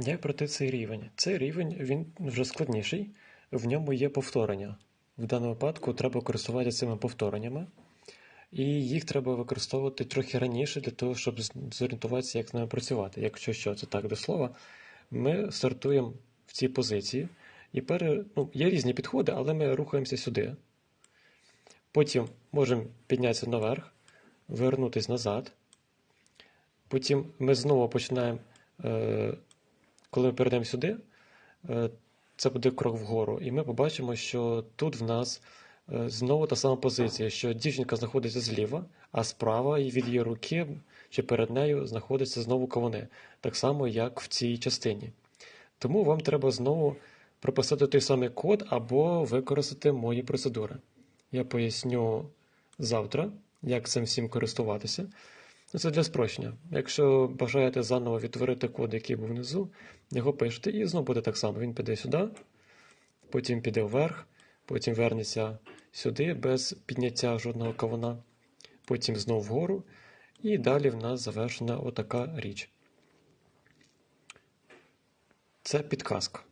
Як пройти цей рівень? Цей рівень він вже складніший, в ньому є повторення. В даному випадку треба користуватися цими повтореннями, і їх треба використовувати трохи раніше для того, щоб зорієнтуватися, як з ними працювати. Якщо що, це так до слова, ми стартуємо в цій позиції, і пере... ну, є різні підходи, але ми рухаємося сюди. Потім можемо піднятися наверх, вернутися назад. Потім ми знову починаємо, е, коли ми перейдемо сюди, е, це буде крок вгору, і ми побачимо, що тут в нас е, знову та сама позиція, що дівчинка знаходиться зліва, а справа від її руки чи перед нею знаходяться знову кавуни, так само, як в цій частині. Тому вам треба знову прописати той самий код або використати мої процедури. Я поясню завтра, як цим всім користуватися. Ну, Це для спрощення. Якщо бажаєте заново відтворити код, який був внизу, його пишете, і знову буде так само. Він піде сюди, потім піде вверх, потім вернеться сюди без підняття жодного кавуна, потім знову вгору, і далі в нас завершена отака річ. Це підказка.